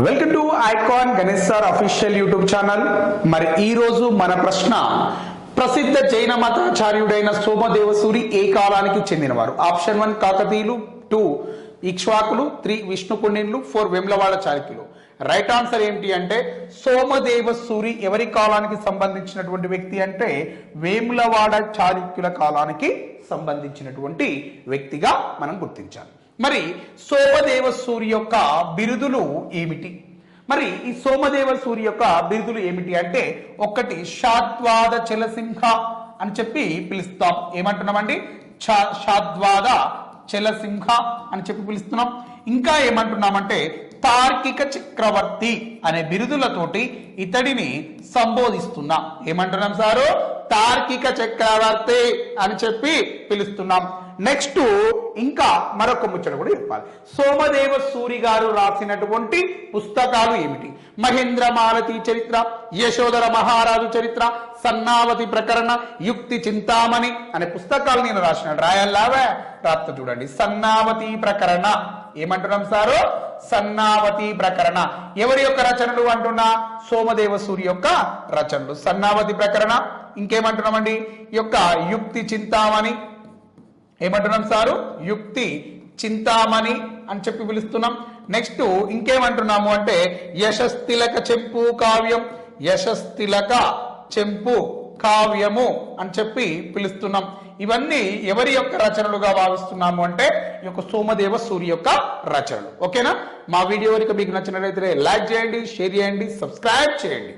Welcome to icon Ganesh sir official YouTube channel మరి ఈ రోజు మన ప్రశ్న ప్రసిద్ధ జైన మతాచార్యుడైన సోమదేవసూరి ఏ కాలానికి చెందినవారు. ఆప్షన్ వన్ కాకతీయులు. టూ ఇక్ష్వాకులు. త్రీ విష్ణుకుండిన్లు. ఫోర్ వెమ్లవాడ చాళుక్యులు రైట్ ఆన్సర్ ఏంటి అంటే సోమదేవ సూరి ఎవరి కాలానికి సంబంధించినటువంటి వ్యక్తి అంటే వేములవాడ చాళుక్యుల కాలానికి సంబంధించినటువంటి వ్యక్తిగా మనం గుర్తించాలి. మరి సోమదేవ సూర్య యొక్క బిరుదులు ఏమిటి? మరి ఈ సోమదేవ సూర్య యొక్క బిరుదులు ఏమిటి అంటే ఒకటి షాద్వాద చలసింహ అని చెప్పి పిలుస్తాం. ఏమంటున్నామండి? చ- షాద్వాద చలసింహ అని చెప్పి పిలుస్తున్నాం. ఇంకా ఏమంటున్నామంటే తార్కిక చక్రవర్తి అనే బిరుదులతోటి ఇతడిని సంబోధిస్తున్నాం. ఏమంటున్నాం సారు? తార్కిక చక్రవర్తి అని చెప్పి పిలుస్తున్నాం. నెక్స్ట్ ఇంకా మరొక ముచ్చట కూడా చెప్పాలి. సోమదేవ సూరి గారు రాసినటువంటి పుస్తకాలు ఏమిటి? మహేంద్ర మాలతి చరిత్ర యశోధర మహారాజు చరిత్ర సన్నావతి ప్రకరణ యుక్తి చింతామణి అనే పుస్తకాలు నేను రాసినాడు రాయల్లావే? రాత్త చూడండి. సన్నావతి ప్రకరణ. ఏమంటున్నాం సారు? సన్నావతి ప్రకరణ. ఎవరి యొక్క రచనలు అంటున్నా? సోమదేవ సూరి యొక్క రచనలు. సన్నావతి ప్రకరణ. ఇంకేమంటున్నామండి? ఈ యొక్క యుక్తి చింతామణి. ఏమంటున్నాం సారు? యుక్తి చింతామణి అని చెప్పి పిలుస్తున్నాం. నెక్స్ట్ ఇంకేమంటున్నాము అంటే యశస్తిలక చెంపు కావ్యం. యశస్తిలక చెంపు కావ్యము అని చెప్పి పిలుస్తున్నాం. ఇవన్నీ ఎవరి యొక్క రచనలుగా భావిస్తున్నాము అంటే ఈ యొక్క సోమదేవ సూర్య యొక్క రచనలు. ఓకేనా? మా వీడియో వరకు మీకు నచ్చినట్లయితే లైక్ చేయండి షేర్ చేయండి సబ్స్క్రైబ్ చేయండి.